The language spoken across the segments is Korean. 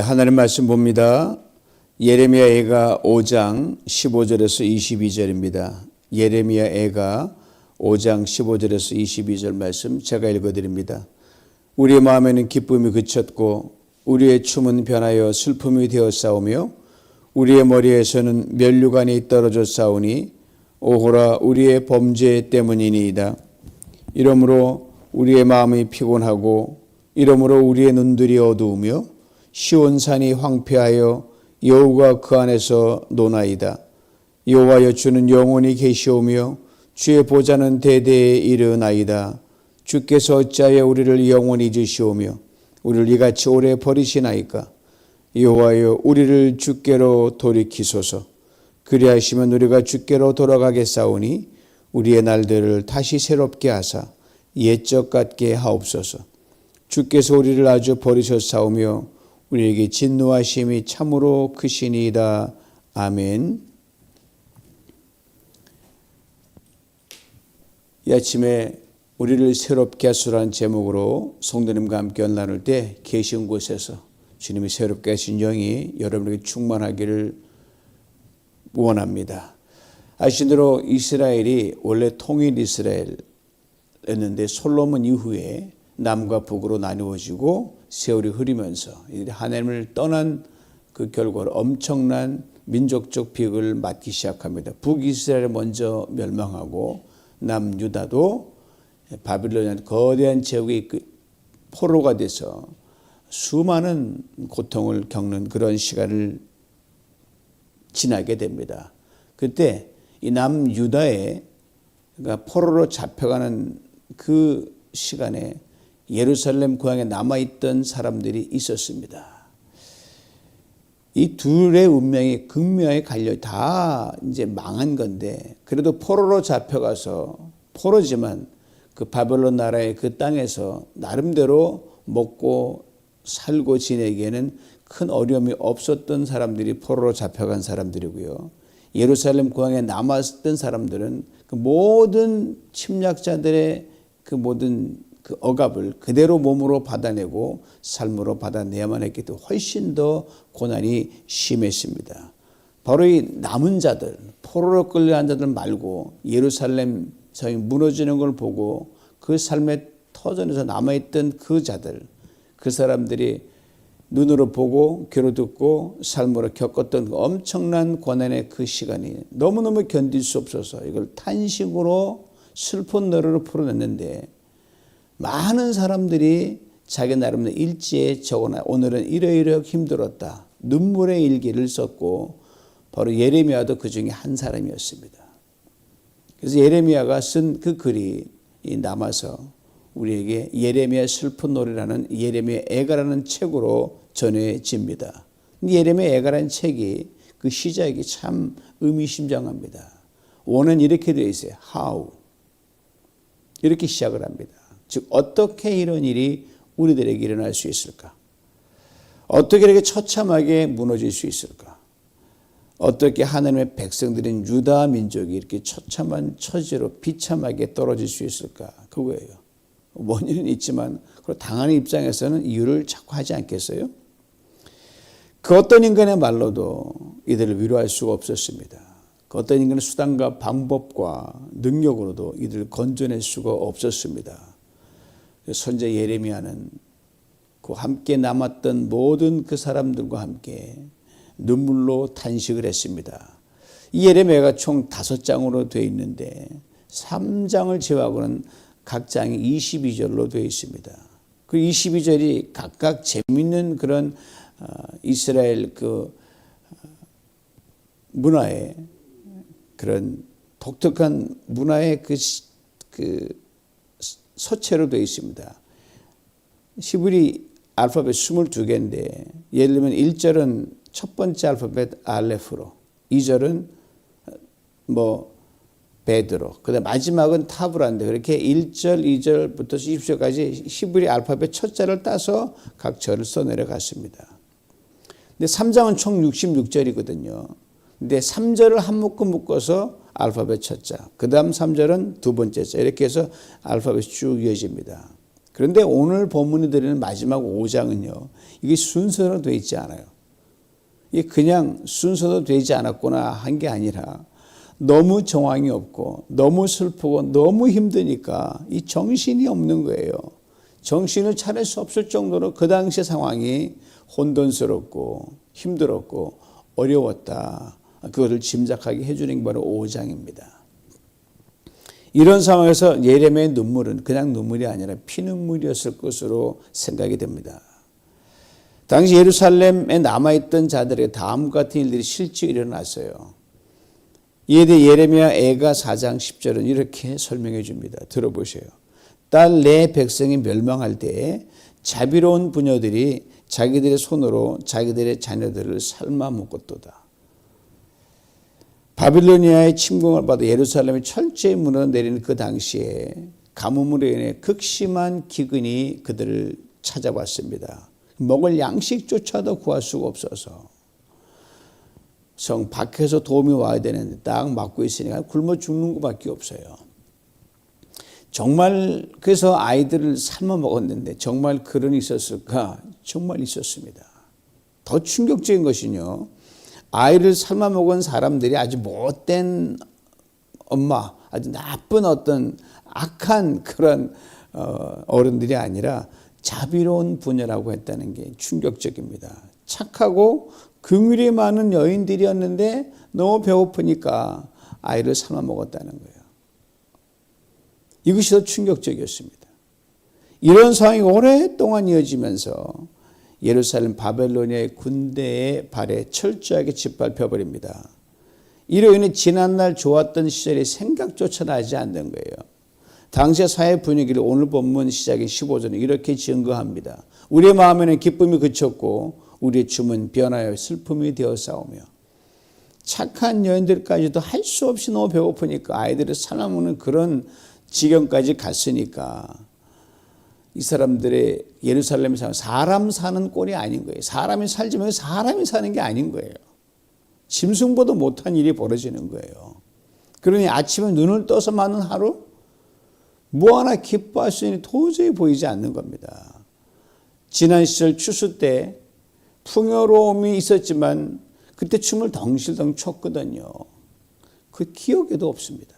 예, 하나님 말씀 봅니다. 예레미야 애가 5장 15절에서 22절입니다. 예레미야 애가 5장 15절에서 22절 말씀 제가 읽어 드립니다. 우리의 마음에는 기쁨이 그쳤고 우리의 춤은 변하여 슬픔이 싸우며 우리의 머리에서는 면류관이 떨어져 싸우니 오호라 우리의 범죄 때문이니이다. 이러므로 우리의 마음이 피곤하고 이러므로 우리의 눈들이 어두우며 시온산이 황폐하여 여호가 그 안에서 노나이다. 여호와여 주는 영원히 계시오며 주의 보좌는 대대에 이르나이다. 주께서 어찌하여 우리를 영원히 잊으시오며 우리를 이같이 오래 버리시나이까? 여호와여 우리를 주께로 돌이키소서. 그리하시면 우리가 주께로 돌아가겠사오니 우리의 날들을 다시 새롭게 하사 옛적 같게 하옵소서. 주께서 우리를 아주 버리셨사오며 우리에게 진노하심이 참으로 크시니이다. 아멘. 이 아침에 우리를 새롭게 하소라는 제목으로 성도님과 함께 나눌 때 계신 곳에서 주님이 새롭게 하신 영이 여러분에게 충만하기를 원합니다. 아시는 대로 이스라엘이 원래 통일 이스라엘이었는데 솔로몬 이후에 남과 북으로 나누어지고 세월이 흐르면서 하나님을 떠난 그 결과로 엄청난 민족적 비극을 맞기 시작합니다. 북이스라엘 먼저 멸망하고 남유다도 바빌론의 거대한 제국의 그 포로가 돼서 수많은 고통을 겪는 그런 시간을 지나게 됩니다. 그때 이 남유다에 그러니까 포로로 잡혀가는 그 시간에 예루살렘 고향에 남아있던 사람들이 있었습니다. 이 둘의 운명이 극명하게 갈려 다 이제 망한 건데 그래도 포로로 잡혀가서 포로지만 그 바벨론 나라의 그 땅에서 나름대로 먹고 살고 지내기에는 큰 어려움이 없었던 사람들이 포로로 잡혀간 사람들이고요. 예루살렘 고향에 남았던 사람들은 그 모든 침략자들의 그 모든 그 억압을 그대로 몸으로 받아내고 삶으로 받아내야만 했기 때문에 훨씬 더 고난이 심했습니다. 바로 이 남은 자들, 포로로 끌려간 자들 말고 예루살렘 성이 무너지는 걸 보고 그 삶의 터전에서 남아있던 그 자들, 그 사람들이 눈으로 보고 귀로 듣고 삶으로 겪었던 그 엄청난 고난의 그 시간이 너무너무 견딜 수 없어서 이걸 탄식으로 슬픈 노래로 풀어냈는데 많은 사람들이 자기 나름의 일지에 적어놔 오늘은 이러이러 힘들었다. 눈물의 일기를 썼고 바로 예레미야도 그 중에 한 사람이었습니다. 그래서 예레미야가 쓴 그 글이 남아서 우리에게 예레미야 슬픈 노래라는 예레미야 애가라는 책으로 전해집니다. 예레미야 애가라는 책이 그 시작이 참 의미심장합니다. 원은 이렇게 되어 있어요. How 이렇게 시작을 합니다. 즉 어떻게 이런 일이 우리들에게 일어날 수 있을까? 어떻게 이렇게 처참하게 무너질 수 있을까? 어떻게 하나님의 백성들인 유다 민족이 이렇게 처참한 처지로 비참하게 떨어질 수 있을까? 그거예요. 원인은 있지만 그 당하는 입장에서는 이유를 자꾸 하지 않겠어요? 그 어떤 인간의 말로도 이들을 위로할 수가 없었습니다. 그 어떤 인간의 수단과 방법과 능력으로도 이들을 건져낼 수가 없었습니다. 선제 예레미야는 그 함께 남았던 모든 그 사람들과 함께 눈물로 탄식을 했습니다. 이 예레미야가 총 다섯 장으로 되어 있는데 3장을 제외하고는 각 장이 22절로 되어 있습니다. 그 22절이 각각 재밌는 그런 어, 이스라엘 그 어, 문화의 그런 독특한 문화의 그, 그 서체로 되어 있습니다. 시브리 알파벳 22개인데 예를 들면 1절은 첫 번째 알파벳 알레프로 2절은 뭐 베드로 그다음 마지막은 타브라인데 그렇게 1절, 2절부터 20절까지 시브리 알파벳 첫 자를 따서 각 절을 써 내려 갔습니다. 근데 3장은 총 66절이거든요. 근데 3절을 한 묶음 묶어서 알파벳 첫 자, 그 다음 3절은 두 번째 자, 이렇게 해서 알파벳이 쭉 이어집니다. 그런데 오늘 본문이 드리는 마지막 5장은요. 이게 순서로 되어 있지 않아요. 이게 그냥 순서도 되지 않았구나 한 게 아니라 너무 정황이 없고 너무 슬프고 너무 힘드니까 이 정신이 없는 거예요. 정신을 차릴 수 없을 정도로 그 당시 상황이 혼돈스럽고 힘들었고 어려웠다. 그것을 짐작하게 해주는 게 바로 5장입니다. 이런 상황에서 예레미야의 눈물은 그냥 눈물이 아니라 피눈물이었을 것으로 생각이 됩니다. 당시 예루살렘에 남아있던 자들에게 다음과 같은 일들이 실제 일어났어요. 이에 대해 예레미야 애가 4장 10절은 이렇게 설명해 줍니다. 들어보세요. 딸 내 백성이 멸망할 때에 자비로운 부녀들이 자기들의 손으로 자기들의 자녀들을 삶아 먹었도다. 바빌로니아의 침공을 받아 예루살렘의 철저히 무너내리는 그 당시에 가뭄으로 인해 극심한 기근이 그들을 찾아왔습니다. 먹을 양식조차도 구할 수가 없어서 성 밖에서 도움이 와야 되는데 딱 맞고 있으니까 굶어 죽는 것밖에 없어요. 정말 그래서 아이들을 삶아 먹었는데 정말 그런 있었을까? 정말 있었습니다. 더 충격적인 것은요. 아이를 삶아 먹은 사람들이 아주 못된 엄마, 아주 나쁜 어떤 악한 그런 어, 어른들이 아니라 자비로운 부녀라고 했다는 게 충격적입니다. 착하고 긍휼이 많은 여인들이었는데 너무 배고프니까 아이를 삶아 먹었다는 거예요. 이것이 더 충격적이었습니다. 이런 상황이 오랫동안 이어지면서 예루살렘 바벨로니아의 군대의 발에 철저하게 짓밟혀 버립니다. 이로 인해 지난날 좋았던 시절이 생각조차 나지 않는 거예요. 당시의 사회 분위기를 오늘 본문 시작인 15절은 이렇게 증거합니다. 우리의 마음에는 기쁨이 그쳤고 우리의 춤은 변하여 슬픔이 되어 싸우며 착한 여인들까지도 할 수 없이 너무 배고프니까 아이들을 살아먹는 그런 지경까지 갔으니까 이 사람들의 예루살렘에 사는 사람 사는 꼴이 아닌 거예요. 사람이 살지만 사람이 사는 게 아닌 거예요. 짐승보다 못한 일이 벌어지는 거예요. 그러니 아침에 눈을 떠서 맞는 하루 뭐 하나 기뻐할 수 있는 도저히 보이지 않는 겁니다. 지난 시절 추수 때 풍요로움이 있었지만 그때 춤을 덩실덩 췄거든요. 그 기억에도 없습니다.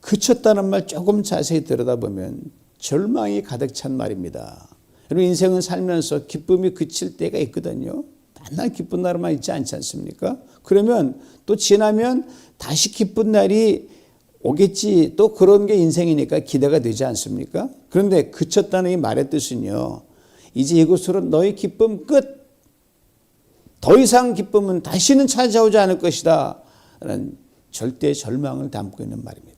그쳤다는 말 조금 자세히 들여다보면 절망이 가득 찬 말입니다. 여러분 인생은 살면서 기쁨이 그칠 때가 있거든요. 맨날 기쁜 날만 있지 않지 않습니까? 그러면 또 지나면 다시 기쁜 날이 오겠지. 또 그런 게 인생이니까 기대가 되지 않습니까? 그런데 그쳤다는 이 말의 뜻은요. 이제 이곳으로 너의 기쁨 끝. 더 이상 기쁨은 다시는 찾아오지 않을 것이다. 라는 절대 절망을 담고 있는 말입니다.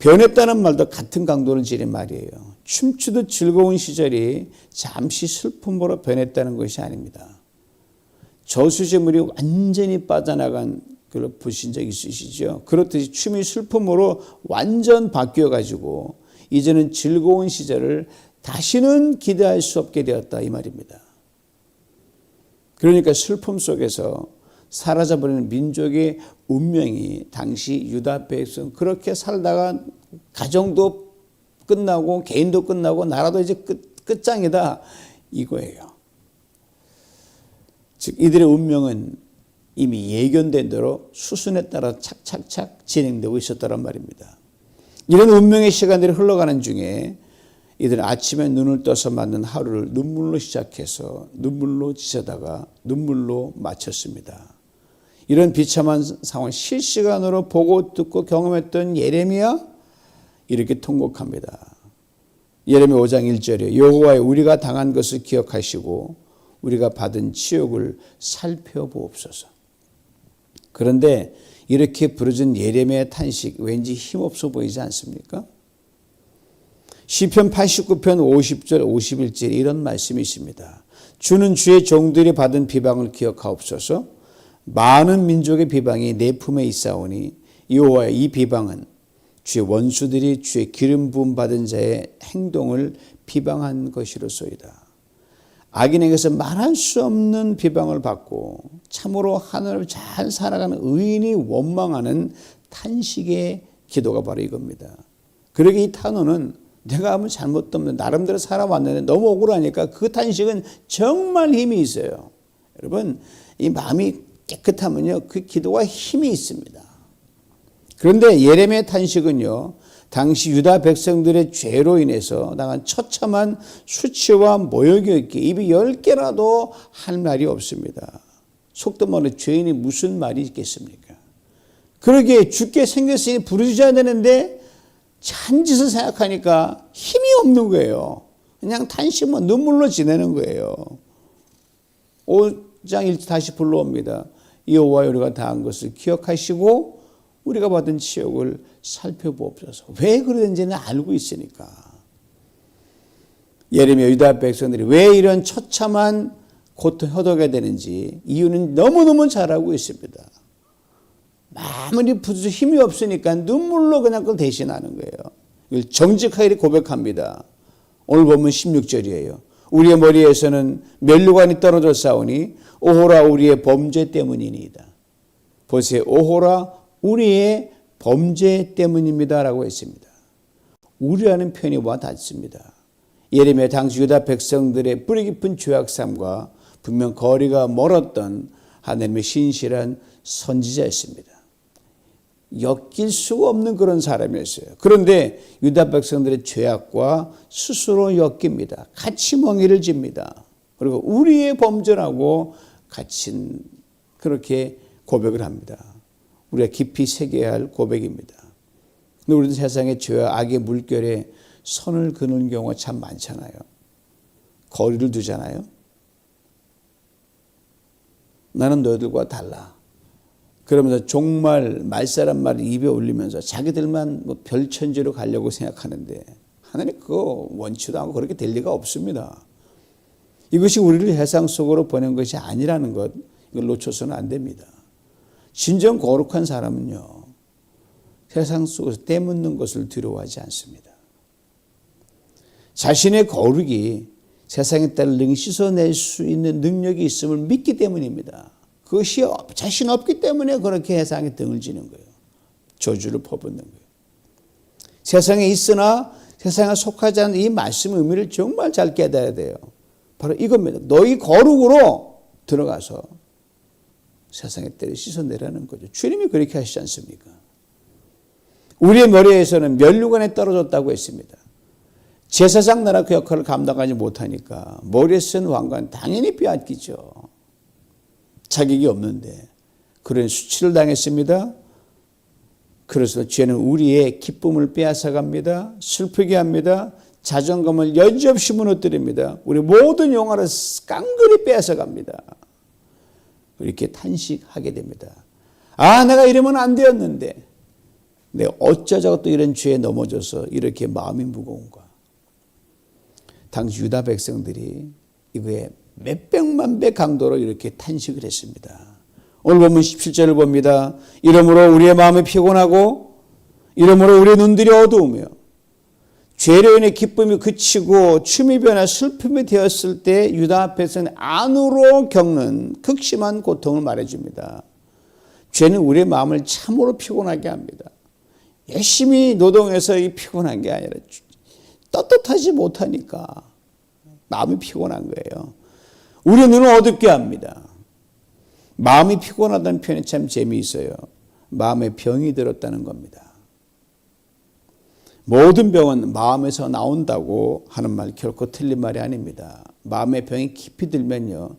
변했다는 말도 같은 강도를 지닌 말이에요. 춤추듯 즐거운 시절이 잠시 슬픔으로 변했다는 것이 아닙니다. 저수지물이 완전히 빠져나간 걸 보신 적 있으시죠? 그렇듯이 춤이 슬픔으로 완전 바뀌어 가지고 이제는 즐거운 시절을 다시는 기대할 수 없게 되었다 이 말입니다. 그러니까 슬픔 속에서 사라져버리는 민족의 운명이 당시 유다 백성 그렇게 살다가 가정도 끝나고 개인도 끝나고 나라도 이제 끝, 끝장이다 이거예요. 즉 이들의 운명은 이미 예견된 대로 수순에 따라 착착착 진행되고 있었다는 말입니다. 이런 운명의 시간들이 흘러가는 중에 이들은 아침에 눈을 떠서 맞는 하루를 눈물로 시작해서 눈물로 지새다가 눈물로 마쳤습니다. 이런 비참한 상황 실시간으로 보고 듣고 경험했던 예레미야 이렇게 통곡합니다. 예레미야 5장 1절에 여호와의 우리가 당한 것을 기억하시고 우리가 받은 치욕을 살펴보옵소서. 그런데 이렇게 부르짖은 예레미야의 탄식 왠지 힘없어 보이지 않습니까? 시편 89편 50절 51절에 이런 말씀이 있습니다. 주는 주의 종들이 받은 비방을 기억하옵소서. 많은 민족의 비방이 내 품에 있사오니 여호와의 이 비방은 주의 원수들이 주의 기름 부음 받은 자의 행동을 비방한 것이로소이다. 악인에게서 말할 수 없는 비방을 받고 참으로 하늘을 잘 살아가는 의인이 원망하는 탄식의 기도가 바로 이겁니다. 그러기 이 탄원은 내가 아무 잘못도 없는 나름대로 살아왔는데 너무 억울하니까 그 탄식은 정말 힘이 있어요. 여러분 이 마음이 깨끗하면요 그 기도가 힘이 있습니다. 그런데 예레미야 탄식은요 당시 유다 백성들의 죄로 인해서 당한 처참한 수치와 모욕이었기에 입이 열 개라도 할 말이 없습니다. 속도 말해 죄인이 무슨 말이 있겠습니까? 그러기에 죽게 생겼으니 부르짖어야 되는데 잔짓을 생각하니까 힘이 없는 거예요. 그냥 탄식만 눈물로 지내는 거예요. 5장 1절 다시 불러옵니다. 여호와 우리가 당한 것을 기억하시고 우리가 받은 치욕을 살펴보옵소서. 왜 그러는지는 알고 있으니까. 예레미야 유다 백성들이 왜 이런 처참한 고통 허덕게 되는지 이유는 너무너무 잘 알고 있습니다. 아무리 부서 힘이 없으니까 눈물로 그냥 그걸 대신하는 거예요. 정직하게 고백합니다. 오늘 보면 16절이에요. 우리의 머리에서는 멸류관이 떨어져 싸우니 오호라 우리의 범죄 때문이니이다. 보세요. 오호라 우리의 범죄 때문입니다라고 했습니다. 우리라는 표현이 와 닿습니다. 예레미야 당시 유다 백성들의 뿌리 깊은 죄악삼과 분명 거리가 멀었던 하나님의 신실한 선지자였습니다. 엮일 수가 없는 그런 사람이었어요. 그런데 유다 백성들의 죄악과 스스로 엮입니다. 같이 멍이를 집니다. 그리고 우리의 범죄라고 같이 그렇게 고백을 합니다. 우리가 깊이 새겨야 할 고백입니다. 근데 우리는 세상의 죄와 악의 물결에 선을 그는 경우가 참 많잖아요. 거리를 두잖아요. 나는 너희들과 달라. 그러면서 정말 말사람 말을 입에 올리면서 자기들만 뭐 별천지로 가려고 생각하는데 하나님 그거 원치도 않고 그렇게 될 리가 없습니다. 이것이 우리를 해상 속으로 보낸 것이 아니라는 것 이걸 놓쳐서는 안 됩니다. 진정 거룩한 사람은요 세상 속에서 때묻는 것을 두려워하지 않습니다. 자신의 거룩이 딸을 능히 씻어낼 수 있는 능력이 있음을 믿기 때문입니다. 그것이 자신 없기 때문에 그렇게 세상에 등을 지는 거예요. 저주를 퍼붓는 거예요. 세상에 있으나 세상에 속하지 않은 이 말씀의 의미를 정말 잘 깨달아야 돼요. 바로 이겁니다. 너희 거룩으로 들어가서 세상의 때를 씻어내라는 거죠. 주님이 그렇게 하시지 않습니까? 우리의 머리에서는 멸류관에 떨어졌다고 했습니다. 제사장 나라 그 역할을 감당하지 못하니까 머리에 쓴 왕관 당연히 빼앗기죠. 자격이 없는데 그런 수치를 당했습니다. 그래서 죄는 우리의 기쁨을 빼앗아 갑니다. 슬프게 합니다. 자존감을 여지없이 무너뜨립니다. 우리 모든 영화를 깡그리 빼앗아 갑니다. 이렇게 탄식하게 됩니다. 아, 내가 이러면 안 되었는데. 내가 어쩌자고 또 이런 죄에 넘어져서 이렇게 마음이 무거운가. 당시 유다 백성들이 이거에 몇백만 배 강도로 이렇게 탄식을 했습니다. 오늘 보면 17절을 봅니다. 이러므로 우리의 마음이 피곤하고 이러므로 우리의 눈들이 어두우며 죄로 인해 기쁨이 그치고 춤이 변화 슬픔이 되었을 때 유다 앞에서는 안으로 겪는 극심한 고통을 말해줍니다. 죄는 우리의 마음을 참으로 피곤하게 합니다. 열심히 노동해서 이 피곤한 게 아니라 떳떳하지 못하니까 마음이 피곤한 거예요. 우리 눈을 어둡게 합니다. 마음이 피곤하다는 표현이 참 재미있어요. 마음에 병이 들었다는 겁니다. 모든 병은 마음에서 나온다고 하는 말 결코 틀린 말이 아닙니다. 마음의 병이 깊이 들면요.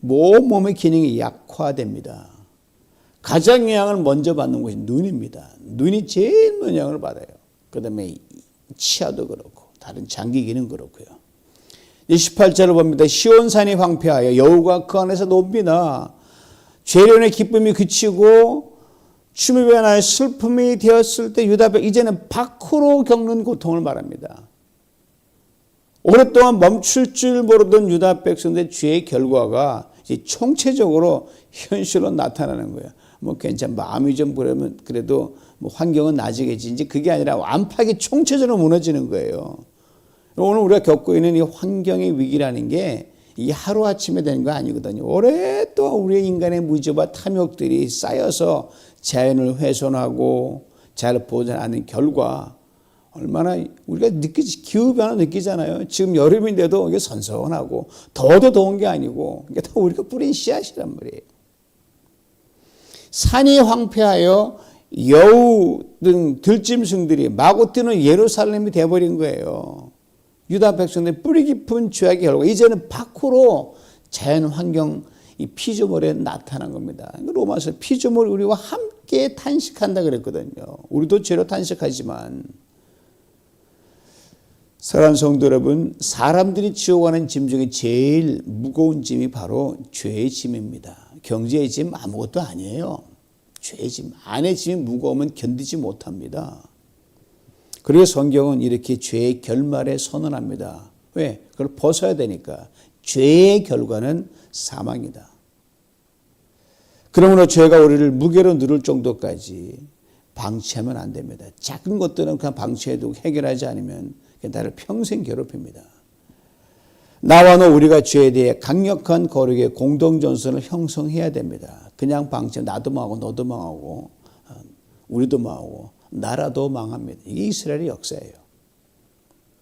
몸 몸의 기능이 약화됩니다. 가장 영향을 먼저 받는 것이 눈입니다. 눈이 제일 영향을 받아요. 그 다음에 치아도 그렇고 다른 장기 기능 그렇고요. 18절을 봅니다. 시온산이 황폐하여 여우가 그 안에서 놉니다. 죄련의 기쁨이 그치고 춤이 변하여 슬픔이 되었을 때 유다백 이제는 밖으로 겪는 고통을 말합니다. 오랫동안 멈출 줄 모르던 유다 백성들의 죄의 결과가 총체적으로 현실로 나타나는 거예요. 뭐 괜찮, 마음이 좀 그러면 그래도 뭐 환경은 나아지겠지. 이제 그게 아니라 완파하게 총체적으로 무너지는 거예요. 오늘 우리가 겪고 있는 이 환경의 위기라는 게 이 하루아침에 되는 거 아니거든요. 오랫동안 우리의 인간의 무지와 탐욕들이 쌓여서 자연을 훼손하고 잘 보존 하는 결과 얼마나 우리가 느끼지 기후 변화 느끼잖아요. 지금 여름인데도 이게 선선하고 더워도 더운 게 아니고 이게 다 우리가 뿌린 씨앗이란 말이에요. 산이 황폐하여 여우 등 들짐승들이 마구 뛰는 예루살렘이 돼버린 거예요. 유다 백성들 뿌리 깊은 죄악의 결과 이제는 밖으로 자연 환경 이 피조물에 나타난 겁니다. 로마서 피조물 우리와 함께 탄식한다 그랬거든요. 우리도 죄로 탄식하지만 사랑하는 성도 여러분, 사람들이 지어가는 짐 중에 제일 무거운 짐이 바로 죄의 짐입니다. 경제의 짐 아무것도 아니에요. 죄의 짐, 안의 짐이 무거우면 견디지 못합니다. 그리고 성경은 이렇게 죄의 결말에 선언합니다. 왜? 그걸 벗어야 되니까. 죄의 결과는 사망이다. 그러므로 죄가 우리를 무게로 누를 정도까지 방치하면 안 됩니다. 작은 것들은 그냥 방치해두고 해결하지 않으면 나를 평생 괴롭힙니다. 나와 너 우리가 죄에 대해 강력한 거룩의 공동전선을 형성해야 됩니다. 그냥 방치 나도 망하고 너도 망하고 어, 우리도 망하고 나라도 망합니다. 이게 이스라엘의 역사예요.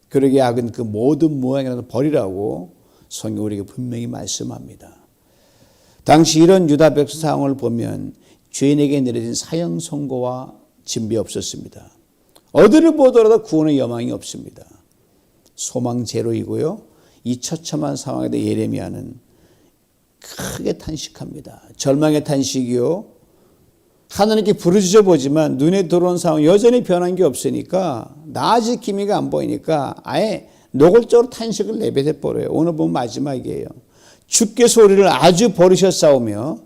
그러게 악은 그 모든 모양이라도 버리라고 성경 우리에게 분명히 말씀합니다. 당시 이런 유다 백성 상황을 보면 죄인에게 내려진 사형 선고와 진비 없었습니다. 어디를 보더라도 구원의 여망이 없습니다. 소망 제로이고요. 이 처참한 상황에 대해 예레미야는 크게 탄식합니다. 절망의 탄식이요. 하나님께 부르짖어 보지만 눈에 들어온 상황 여전히 변한 게 없으니까 나아질 기미가 안 보이니까 아예 노골적으로 탄식을 내뱉어 버려요. 오늘 보면 마지막이에요. 주께서 우리를 아주 버리셨사오며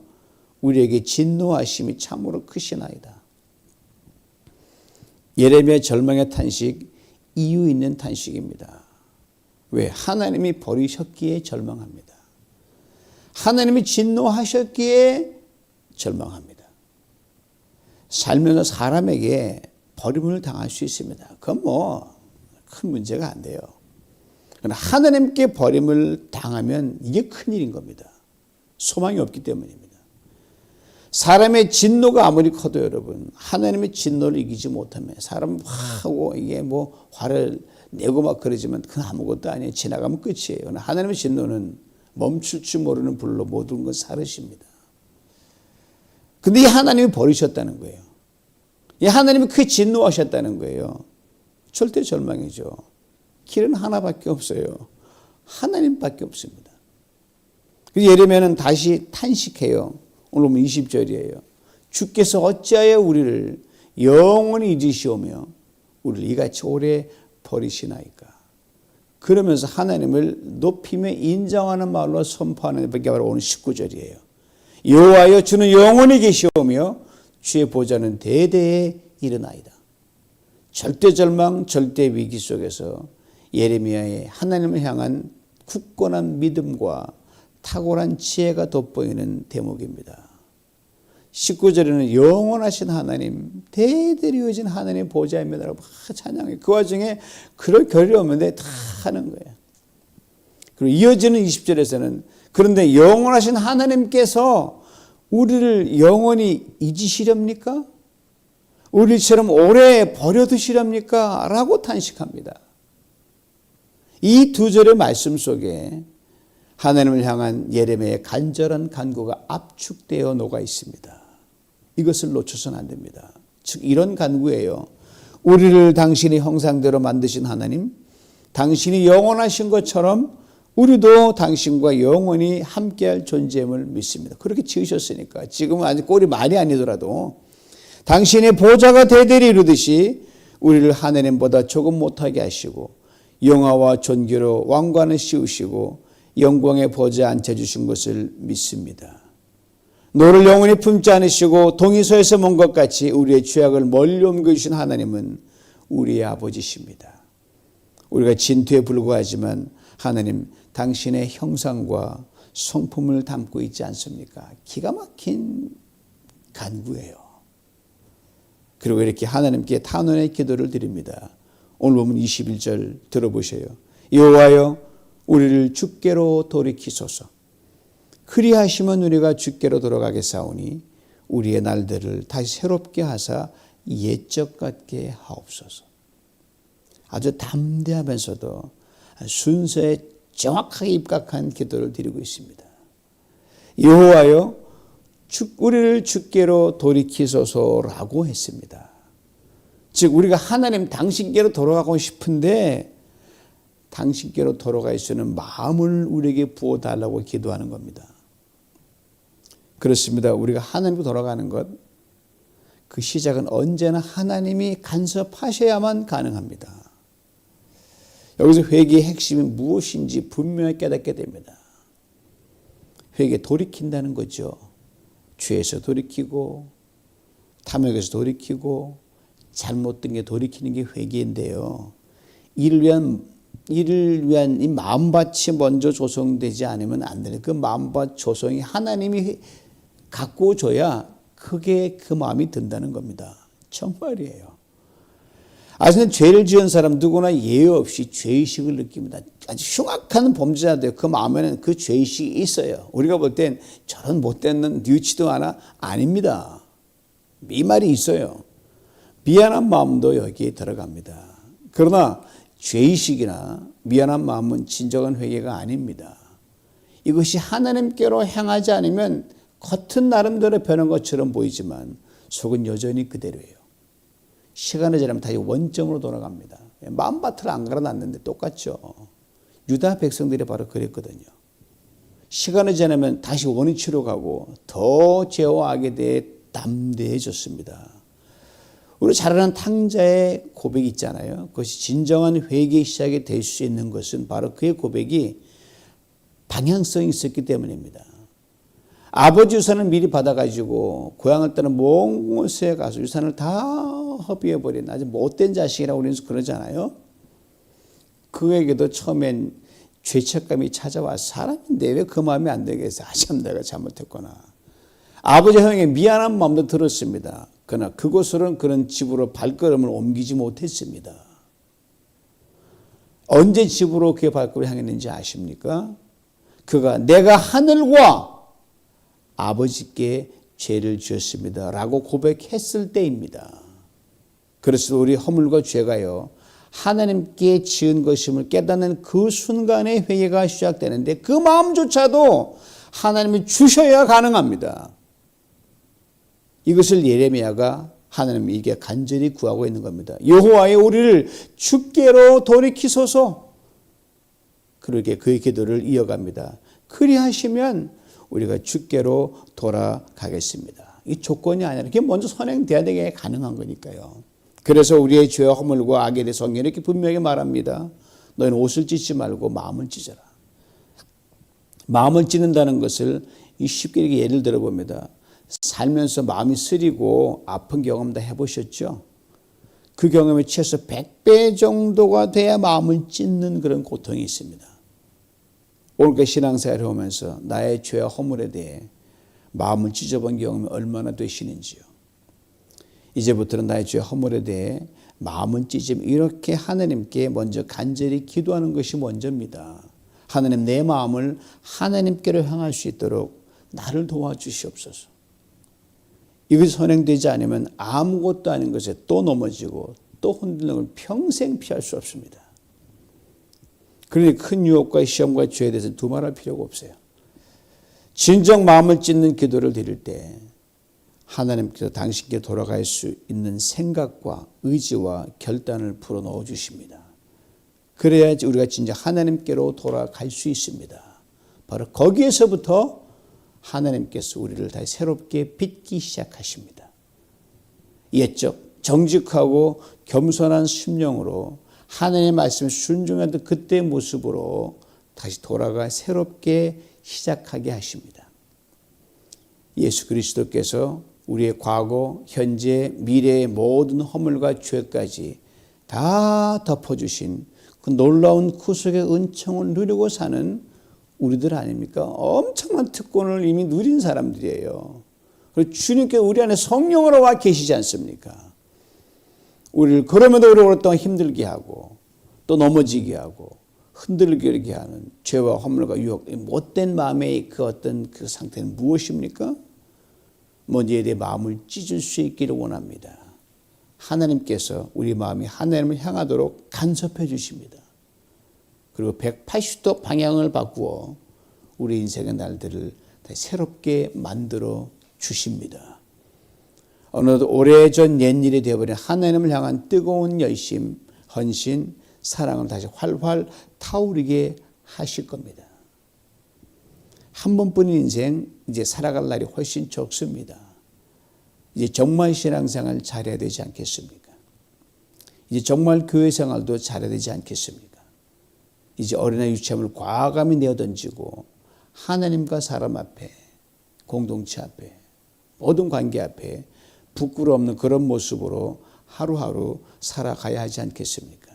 우리에게 진노하심이 참으로 크시나이다. 예레미야 절망의 탄식 이유 있는 탄식입니다. 왜? 하나님이 버리셨기에 절망합니다. 하나님이 진노하셨기에 절망합니다. 살면서 사람에게 버림을 당할 수 있습니다. 그건 뭐 큰 문제가 안 돼요. 그러나 하나님께 버림을 당하면 이게 큰일인 겁니다. 소망이 없기 때문입니다. 사람의 진노가 아무리 커도 여러분 하나님의 진노를 이기지 못하면 사람 하고 이게 뭐 화를 내고 막 그러지만 그건 아무것도 아니에요. 지나가면 끝이에요. 하나님의 진노는 멈출 줄 모르는 불로 모든 걸 사르십니다. 근데 이 하나님이 버리셨다는 거예요. 이 하나님이 크게 진노하셨다는 거예요. 절대 절망이죠. 길은 하나밖에 없어요. 하나님밖에 없습니다. 예레미야는 다시 탄식해요. 오늘 보면 20절이에요. 주께서 어찌하여 우리를 영원히 잊으시오며 우리를 이같이 오래 버리시나이까. 그러면서 하나님을 높임에 인정하는 말로 선포하는 게 바로 오늘 19절이에요. 여호와여 주는 영원히 계시오며 주의 보좌는 대대에 이르나이다. 절대 절망, 절대 위기 속에서 예레미야의 하나님을 향한 굳건한 믿음과 탁월한 지혜가 돋보이는 대목입니다. 19절에는 영원하신 하나님, 대대로 이어진 하나님 보좌입니다라고 찬양해. 그 와중에 그럴 결이 없는데 다 하는 거예요. 그리고 이어지는 20절에서는 그런데 영원하신 하나님께서 우리를 영원히 잊으시렵니까? 우리처럼 오래 버려두시렵니까? 라고 탄식합니다. 이 두 절의 말씀 속에 하나님을 향한 예레미야의 간절한 간구가 압축되어 녹아 있습니다. 이것을 놓쳐서는 안 됩니다. 즉 이런 간구예요. 우리를 당신의 형상대로 만드신 하나님, 당신이 영원하신 것처럼 우리도 당신과 영원히 함께할 존재임을 믿습니다. 그렇게 지으셨으니까 지금은 아직 꼴이 많이 아니더라도 당신의 보좌가 대대로 이루듯이 우리를 하나님보다 조금 못하게 하시고 영화와 존귀로 왕관을 씌우시고 영광의 보좌에 앉혀주신 것을 믿습니다. 너를 영원히 품지 않으시고 동의서에서 먼 것 같이 우리의 죄악을 멀리 옮겨주신 하나님은 우리의 아버지십니다. 우리가 진투에 불과하지만 하나님 당신의 형상과 성품을 담고 있지 않습니까? 기가 막힌 간구예요. 그리고 이렇게 하나님께 탄원의 기도를 드립니다. 오늘 보면 21절 들어보세요. 여호와여 우리를 주께로 돌이키소서. 그리하시면 우리가 주께로 돌아가겠사오니 우리의 날들을 다시 새롭게 하사 옛적 같게 하옵소서. 아주 담대하면서도 순서에 정확하게 입각한 기도를 드리고 있습니다. 여호와여 죽 우리를 주께로 돌이키소서라고 했습니다. 즉 우리가 하나님 당신께로 돌아가고 싶은데 당신께로 돌아갈 수 있는 마음을 우리에게 부어 달라고 기도하는 겁니다. 그렇습니다. 우리가 하나님으로 돌아가는 것, 그 시작은 언제나 하나님이 간섭하셔야만 가능합니다. 여기서 회개의 핵심이 무엇인지 분명히 깨닫게 됩니다. 회개 돌이킨다는 거죠. 죄에서 돌이키고, 탐욕에서 돌이키고, 잘못된 게 돌이키는 게 회개인데요. 이를 위한 이를 위한 이 마음밭이 먼저 조성되지 않으면 안 되는 그 마음밭 조성이 하나님이 갖고 줘야 크게 그 마음이 든다는 겁니다. 정말이에요. 아시는 죄를 지은 사람 누구나 예외 없이 죄의식을 느낍니다. 아주 흉악한 범죄자들 그 마음에는 그 죄의식이 있어요. 우리가 볼 땐 저런 못된 뉘우치도 않아 아닙니다. 이 말이 있어요. 미안한 마음도 여기에 들어갑니다. 그러나 죄의식이나 미안한 마음은 진정한 회개가 아닙니다. 이것이 하나님께로 향하지 않으면 겉은 나름대로 변한 것처럼 보이지만 속은 여전히 그대로예요. 시간이 지나면 다시 원점으로 돌아갑니다. 마음밭을 안 갈아놨는데 똑같죠. 유다 백성들이 바로 그랬거든요. 시간이 지나면 다시 원위치로 가고 더 죄와 악에 대해 담대해졌습니다. 우리 잘 아는 탕자의 고백이 있잖아요. 그것이 진정한 회개의 시작이 될 수 있는 것은 바로 그의 고백이 방향성이 있었기 때문입니다. 아버지 유산을 미리 받아가지고 고향을 떠나 먼 곳에 가서 유산을 다 허비해버린 아주 못된 자식이라고 우리는 그러잖아요. 그에게도 처음엔 죄책감이 찾아와 사람인데 왜 그 마음이 안 되겠어? 아, 참 내가 잘못했구나. 아버지 형에게 미안한 마음도 들었습니다. 그러나 그곳으로는 그런 집으로 발걸음을 옮기지 못했습니다. 언제 집으로 그의 발걸음을 향했는지 아십니까? 그가 내가 하늘과 아버지께 죄를 지었습니다. 라고 고백했을 때입니다. 그래서 우리 허물과 죄가요. 하나님께 지은 것임을 깨닫는 그 순간에 회개가 시작되는데 그 마음조차도 하나님이 주셔야 가능합니다. 이것을 예레미야가 하나님에게 간절히 구하고 있는 겁니다. 여호와의 우리를 주께로 돌이키소서. 그렇게 그의 기도를 이어갑니다. 그리하시면 우리가 주께로 돌아가겠습니다. 이 조건이 아니라 이게 먼저 선행돼야 되게 가능한 거니까요. 그래서 우리의 죄와 허물과 악에 대해 성경이 이렇게 분명히 말합니다. 너희는 옷을 찢지 말고 마음을 찢어라. 마음을 찢는다는 것을 쉽게 이렇게 예를 들어 봅니다. 살면서 마음이 쓰리고 아픈 경험 다 해보셨죠? 그 경험이 최소 100배 정도가 돼야 마음을 찢는 그런 고통이 있습니다. 오늘 신앙생활을 하면서 나의 죄와 허물에 대해 마음을 찢어본 경험이 얼마나 되시는지요. 이제부터는 나의 죄와 허물에 대해 마음을 찢으면 이렇게 하나님께 먼저 간절히 기도하는 것이 먼저입니다. 하나님 내 마음을 하나님께로 향할 수 있도록 나를 도와주시옵소서. 이것이 선행되지 않으면 아무것도 아닌 것에 또 넘어지고 또 흔들리는 걸 평생 피할 수 없습니다. 그러니 큰 유혹과 시험과 죄에 대해서 두말할 필요가 없어요. 진정 마음을 찢는 기도를 드릴 때 하나님께서 당신께 돌아갈 수 있는 생각과 의지와 결단을 풀어 넣어 주십니다. 그래야지 우리가 진짜 하나님께로 돌아갈 수 있습니다. 바로 거기에서부터 하나님께서 우리를 다시 새롭게 빚기 시작하십니다. 옛적 정직하고 겸손한 심령으로 하나님의 말씀에 순종하던 그때의 모습으로 다시 돌아가 새롭게 시작하게 하십니다. 예수 그리스도께서 우리의 과거, 현재, 미래의 모든 허물과 죄까지 다 덮어주신 그 놀라운 구속의 은총을 누리고 사는 우리들 아닙니까? 엄청난 특권을 이미 누린 사람들이에요. 그리고 주님께 우리 안에 성령으로 와 계시지 않습니까? 우리를 그럼에도 우리가 힘들게 하고 또 넘어지게 하고 흔들리게 하는 죄와 허물과 유혹, 못된 마음의 그 어떤 그 상태는 무엇입니까? 먼저 내 마음을 찢을 수 있기를 원합니다. 하나님께서 우리 마음이 하나님을 향하도록 간섭해 주십니다. 그리고 180도 방향을 바꾸어 우리 인생의 날들을 새롭게 만들어 주십니다. 어느덧 오래전 옛일이 되어버린 하나님을 향한 뜨거운 열심, 헌신, 사랑을 다시 활활 타오르게 하실 겁니다. 한 번뿐인 인생 이제 살아갈 날이 훨씬 적습니다. 이제 정말 신앙생활 잘해야 되지 않겠습니까? 이제 정말 교회 생활도 잘해야 되지 않겠습니까? 이제 어린아이 유치함을 과감히 내어던지고 하나님과 사람 앞에 공동체 앞에 모든 관계 앞에 부끄러 없는 그런 모습으로 하루하루 살아가야 하지 않겠습니까?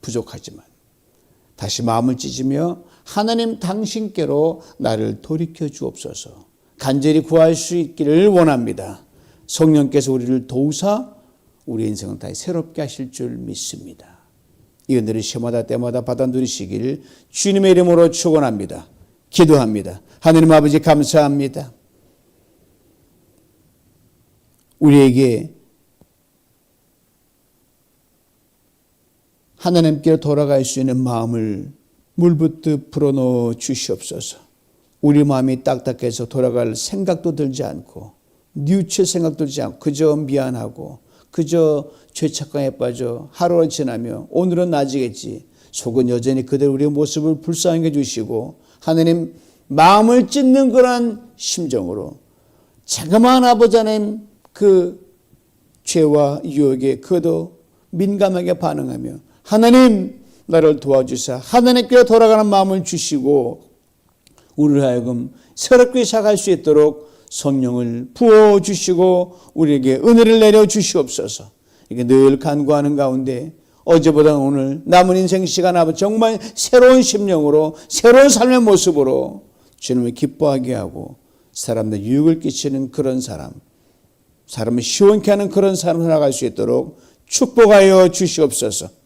부족하지만 다시 마음을 찢으며 하나님 당신께로 나를 돌이켜 주옵소서. 간절히 구할 수 있기를 원합니다. 성령께서 우리를 도우사 우리 인생을 다시 새롭게 하실 줄 믿습니다. 이 은혜를 시마다 때마다 받아 누리시기를 주님의 이름으로 축원합니다. 기도합니다. 하느님 아버지 감사합니다. 우리에게 하나님께로 돌아갈 수 있는 마음을 물붓듯 불어넣어 주시옵소서. 우리 마음이 딱딱해서 돌아갈 생각도 들지 않고 뉘우칠 생각도 들지 않고 그저 미안하고 그저 죄책감에 빠져 하루가 지나며 오늘은 나아지겠지. 속은 여전히 그대로 우리의 모습을 불쌍하게 주시고 하나님 마음을 찢는 그런 심정으로 자그마한 아버지 하나님 그 죄와 유혹에 그도 민감하게 반응하며 하나님 나를 도와주사 하나님께 돌아가는 마음을 주시고 우리를 하여금 새롭게 시작할 수 있도록 성령을 부어 주시고 우리에게 은혜를 내려 주시옵소서. 이게 늘 간구하는 가운데 어제보다 오늘 남은 인생 시간 아버 정말 새로운 심령으로 새로운 삶의 모습으로 주님을 기뻐하게 하고 사람들 유익을 끼치는 그런 사람, 사람을 시원케 하는 그런 사람 살아갈 수 있도록 축복하여 주시옵소서.